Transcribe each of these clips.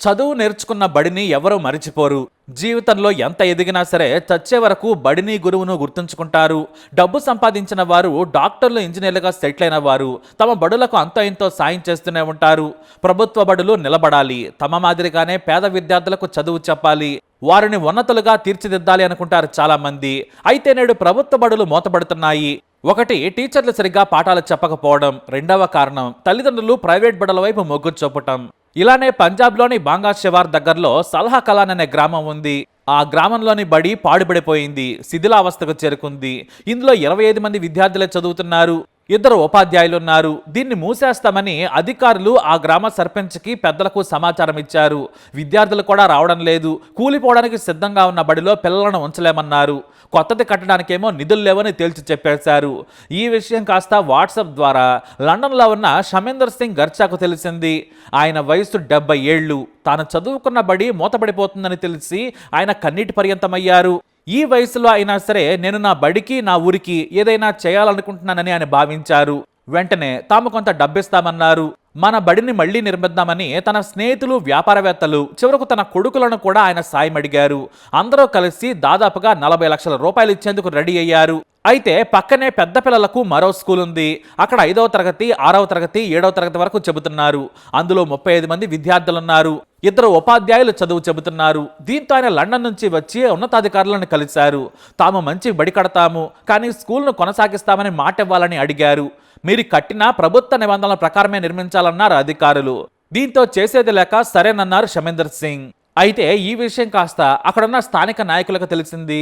చదువు నేర్చుకున్న బడిని ఎవరూ మరిచిపోరు? జీవితంలో ఎంత ఎదిగినా సరే చచ్చే వరకు బడిని గురువును గుర్తుంచుకుంటారు. డబ్బు సంపాదించిన వారు డాక్టర్లు ఇంజనీర్లుగా సెటిల్ అయిన వారు తమ బడులకు అంతో ఇంతో సాయం చేస్తూనే ఉంటారు. ప్రభుత్వ బడులు నిలబడాలి. తమ మాదిరిగానే పేద విద్యార్థులకు చదువు చెప్పాలి. వారిని ఉన్నతులుగా తీర్చిదిద్దాలి అనుకుంటారు చాలామంది. అయితే నేడు ప్రభుత్వ బడులు మూతపడుతున్నాయి. ఒకటి టీచర్లు సరిగ్గా పాఠాలు చెప్పకపోవడం. రెండవ కారణం తల్లిదండ్రులు ప్రైవేట్ బడుల వైపు మొగ్గు చూపటం. ఇలానే పంజాబ్లోని బాంగా శివార్ దగ్గరలో సలహా కలాన్ అనే గ్రామం ఉంది. ఆ గ్రామంలోని బడి పాడుపడిపోయింది శిథిలావస్థకు చేరుకుంది. ఇందులో ఇరవై ఐదు మంది విద్యార్థులే చదువుతున్నారు. ఇద్దరు ఉపాధ్యాయులు ఉన్నారు దీన్ని మూసేస్తామని అధికారులు ఆ గ్రామ సర్పంచ్కి పెద్దలకు సమాచారం ఇచ్చారు. విద్యార్థులు కూడా రావడం లేదు. కూలిపోవడానికి సిద్ధంగా ఉన్న బడిలో పిల్లలను ఉంచలేమన్నారు. కొత్తది కట్టడానికేమో నిధులు లేవని తేల్చి చెప్పేశారు. ఈ విషయం కాస్త వాట్సాప్ ద్వారా లండన్లో ఉన్న షమేందర్ సింగ్ గర్చాకు తెలిసింది. ఆయన వయసు డెబ్బై ఏళ్ళు. తాను చదువుకున్న బడి మూతపడిపోతుందని తెలిసి ఆయన కన్నీటి పర్యంతమయ్యారు. ఈ వయసులో అయినా సరే నేను నా బడికి నా ఊరికి ఏదైనా చేయాలనుకుంటున్నానని ఆయన భావించారు. వెంటనే తాము కొంత డబ్బిస్తామన్నారు. మన బడిని మళ్ళీ నిర్మిద్దామని తన స్నేహితులు వ్యాపారవేత్తలు చివరకు తన కొడుకులను కూడా ఆయన సాయం అడిగారు. అందరూ కలిసి దాదాపుగా నలభై లక్షల రూపాయలు ఇచ్చేందుకు రెడీ అయ్యారు. అయితే పక్కనే పెద్ద పిల్లలకు మరో స్కూల్ ఉంది. అక్కడ ఐదవ తరగతి ఆరవ తరగతి ఏడవ తరగతి వరకు చెబుతున్నారు. అందులో ముప్పై ఐదు మంది విద్యార్థులున్నారు. ఇద్దరు ఉపాధ్యాయులు చదువు చెబుతున్నారు. దీంతో ఆయన లండన్ నుంచి వచ్చి ఉన్నతాధికారులను కలిశారు. తాము మంచి బడి కడతాము కానీ స్కూల్ను కొనసాగిస్తామని మాట ఇవ్వాలని అడిగారు. మీరు కట్టిన ప్రభుత్వ నిబంధనల ప్రకారమే నిర్మించాలన్నారు అధికారులు. దీంతో చేసేది లేక సరేనన్నారు షమేందర్ సింగ్. అయితే ఈ విషయం కాస్త అక్కడున్న స్థానిక నాయకులకు తెలిసింది.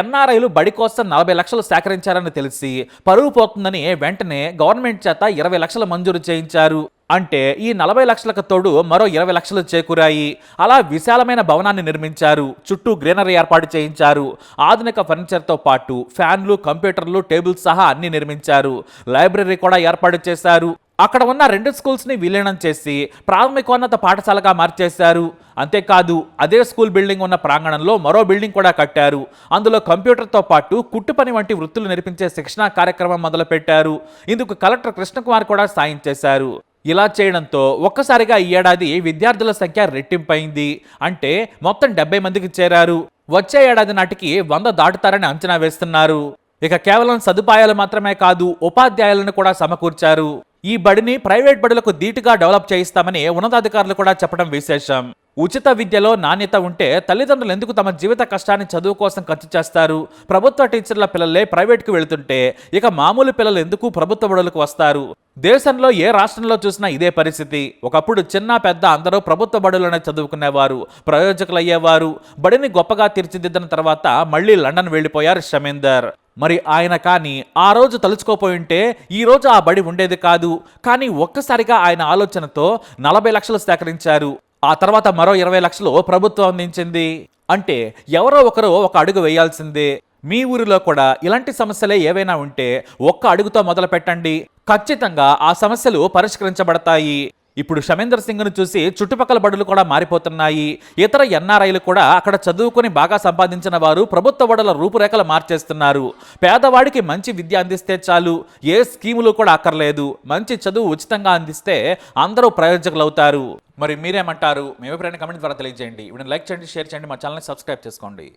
ఎన్ఆర్ఐలు బడి కోసం నలభై లక్షలు సేకరించారని తెలిసి పరువు పోతుందని వెంటనే గవర్నమెంట్ చేత ఇరవై లక్షలు మంజూరు చేయించారు. అంటే ఈ నలభై లక్షలకు తోడు మరో ఇరవై లక్షలు చేకూరాయి. అలా విశాలమైన భవనాన్ని నిర్మించారు. చుట్టూ గ్రీనరీ ఏర్పాటు చేయించారు. ఆధునిక ఫర్నిచర్తో పాటు ఫ్యాన్లు కంప్యూటర్లు టేబుల్స్ సహా అన్ని నిర్మించారు. లైబ్రరీ కూడా ఏర్పాటు చేశారు. అక్కడ ఉన్న రెండు స్కూల్స్ని విలీనం చేసి ప్రాథమికోన్నత పాఠశాలగా మార్చేశారు. అంతేకాదు అదే స్కూల్ బిల్డింగ్ ఉన్న ప్రాంగణంలో మరో బిల్డింగ్ కూడా కట్టారు. అందులో కంప్యూటర్తో పాటు కుట్టు పని వంటి వృత్తులు నేర్పించే శిక్షణా కార్యక్రమం మొదలుపెట్టారు. ఇందుకు కలెక్టర్ కృష్ణకుమార్ కూడా సాయం చేశారు. ఇలా చేయడంతో ఒక్కసారిగా ఈ ఏడాది విద్యార్థుల సంఖ్య రెట్టింపైంది. అంటే మొత్తం డెబ్బై మందికి చేరారు. వచ్చే ఏడాది నాటికి వంద దాటుతారని అంచనా వేస్తున్నారు. ఇక కేవలం సదుపాయాలు మాత్రమే కాదు ఉపాధ్యాయులను కూడా సమకూర్చారు. ఈ బడిని ప్రైవేట్ బడులకు ధీటుగా డెవలప్ చేయిస్తామని ఉన్నతాధికారులు కూడా చెప్పడం విశేషం. ఉచిత విద్యలో నాణ్యత ఉంటే తల్లిదండ్రులు ఎందుకు తమ జీవిత కష్టాన్ని చదువు కోసం ఖర్చు చేస్తారు? ప్రభుత్వ టీచర్ల పిల్లలే ప్రైవేట్కి వెళుతుంటే ఇక మామూలు పిల్లలు ఎందుకు ప్రభుత్వ బడులకు వస్తారు? దేశంలో ఏ రాష్ట్రంలో చూసినా ఇదే పరిస్థితి. ఒకప్పుడు చిన్న పెద్ద అందరూ ప్రభుత్వ బడులోనే చదువుకునేవారు. ప్రయోజకులయ్యేవారు. బడిని గొప్పగా తీర్చిదిద్దిన తర్వాత మళ్ళీ లండన్ వెళ్ళిపోయారు షమేందర్ మరి ఆయన కానీ ఆ రోజు తలుచుకోపోయింటే ఈ రోజు ఆ బడి ఉండేది కాదు. కానీ ఒక్కసారిగా ఆయన ఆలోచనతో నలభై లక్షలు సేకరించారు. ఆ తర్వాత మరో ఇరవై లక్షలు ప్రభుత్వం అందించింది. అంటే ఎవరో ఒకరు ఒక అడుగు వేయాల్సిందే. మీ ఊరిలో కూడా ఇలాంటి సమస్యలే ఏవైనా ఉంటే ఒక్క అడుగుతో మొదలు పెట్టండి ఖచ్చితంగా ఆ సమస్యలు పరిష్కరించబడతాయి. ఇప్పుడు షమేందర్ సింగ్ను చూసి చుట్టుపక్కల బడులు కూడా మారిపోతున్నాయి. ఇతర ఎన్ఆర్ఐలు కూడా అక్కడ చదువుకొని బాగా సంపాదించిన వారు ప్రభుత్వ బడుల రూపురేఖలు మార్చేస్తున్నారు. పేదవాడికి మంచి విద్య అందిస్తే చాలు. ఏ స్కీములు కూడా అక్కర్లేదు. మంచి చదువు ఉచితంగా అందిస్తే అందరూ ప్రయోజకులు అవుతారు మరి మీరేమంటారు? మీ అభిప్రాయాన్ని కమెంట్ ద్వారా తెలియజేయండి. ఇప్పుడు లైక్ చేయండి షేర్ చేయండి మా ఛానల్ని సబ్స్క్రైబ్ చేసుకోండి.